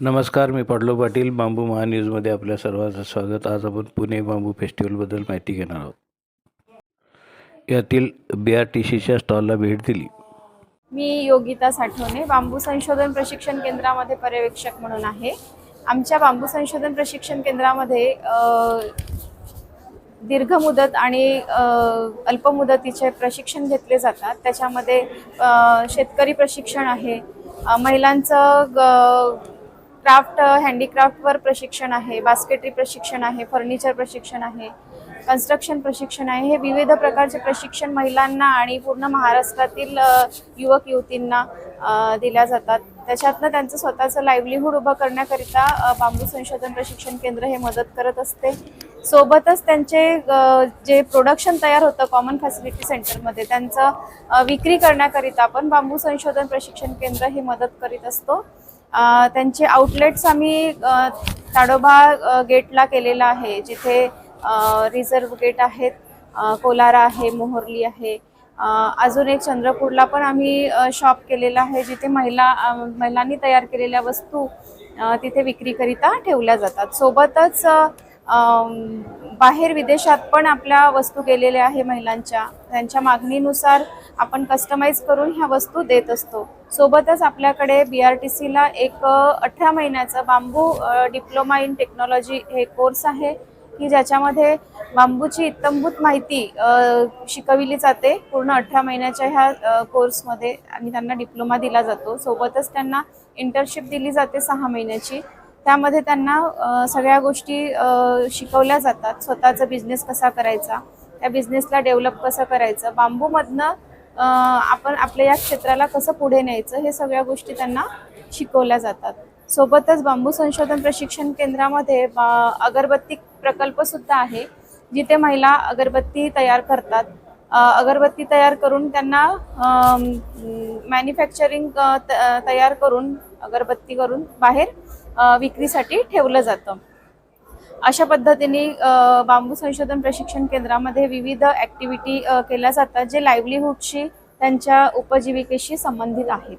नमस्कार मी पडलो पाटील बांबू महान्यूजमध्ये आपल्या सर्वांचं स्वागत. आज आपण पुणे बांबू फेस्टिवलबद्दल माहिती घेणार आहोत. यातील बी आर टी सीच्या स्टॉलला भेट दिली. मी योगिता साठवणे बांबू संशोधन प्रशिक्षण केंद्रामध्ये पर्यवेक्षक म्हणून आहे. आमच्या बांबू संशोधन प्रशिक्षण केंद्रामध्ये दीर्घ मुदत आणि अल्पमुदतीचे अल्प मुदतीचे प्रशिक्षण घेतले जातात. त्याच्यामध्ये शेतकरी प्रशिक्षण आहे. महिलांचं ग क्राफ्ट हँडीक्राफ्टवर प्रशिक्षण आहे बास्केटरी प्रशिक्षण आहे फर्निचर प्रशिक्षण आहे कन्स्ट्रक्शन प्रशिक्षण आहे हे विविध प्रकारचे प्रशिक्षण महिलांना आणि पूर्ण महाराष्ट्रातील युवक युवतींना दिल्या जातात. त्याच्यातनं त्यांचं स्वतःचं लाईव्हलीहूड उभं करण्याकरिता बांबू संशोधन प्रशिक्षण केंद्र हे मदत करत असते. सोबतच त्यांचे जे प्रोडक्शन तयार होतं कॉमन फॅसिलिटी सेंटरमध्ये त्यांचं विक्री करण्याकरिता आपण बांबू संशोधन प्रशिक्षण केंद्र हे मदत करीत असतो. त्यांचे आउटलेट्स आम्ही ताडोबा गेटला केलेला आहे जिथे रिझर्व गेट आहेत कोलारा आहे मोहर्ली आहे. अजून एक चंद्रपूरला पण आम्ही शॉप केलेला आहे जिथे महिला महिलांनी तयार केलेल्या वस्तू तिथे विक्रीकरिता ठेवल्या जातात. सोबतच बाहेर विदेशात पण आपल्या वस्तू गेलेल्या आहे महिलांच्या. त्यांच्या मागणीनुसार आपण कस्टमाइज करून ह्या वस्तू देत असतो. सोबतच आपल्याकडे बी आर टी सीला एक अठरा महिन्याचा बांबू डिप्लोमा इन टेक्नॉलॉजी हे कोर्स आहे की ज्याच्यामध्ये बांबूची इत्तंभूत माहिती शिकविली जाते. पूर्ण अठरा महिन्याच्या ह्या कोर्समध्ये आणि त्यांना डिप्लोमा दिला जातो. सोबतच त्यांना इंटर्नशिप दिली जाते सहा महिन्याची. त्यामध्ये त्यांना सगळ्या गोष्टी शिकवल्या जातात. स्वतःचा बिझनेस कसा करायचा? त्या बिझनेसला डेव्हलप कसं करायचं? बांबूमधनं आपण आपल्या या क्षेत्राला कसं पुढे न्यायचं? हे सगळ्या गोष्टी त्यांना शिकवल्या जातात. सोबतच बांबू संशोधन प्रशिक्षण केंद्रामध्ये बा- अगरबत्ती प्रकल्पसुद्धा आहे जिथे महिला अगरबत्ती तयार करतात. अगरबत्ती तयार करून त्यांना मॅन्युफॅक्चरिंग तयार करून अगरबत्ती करून बाहेर विक्रीसाठी ठेवलं जातं. अशा पद्धतीने बांबू संशोधन प्रशिक्षण केंद्रामध्ये विविध ॲक्टिव्हिटी केल्या जातात जे लाईव्हलीहूडशी त्यांच्या उपजीविकेशी संबंधित आहेत.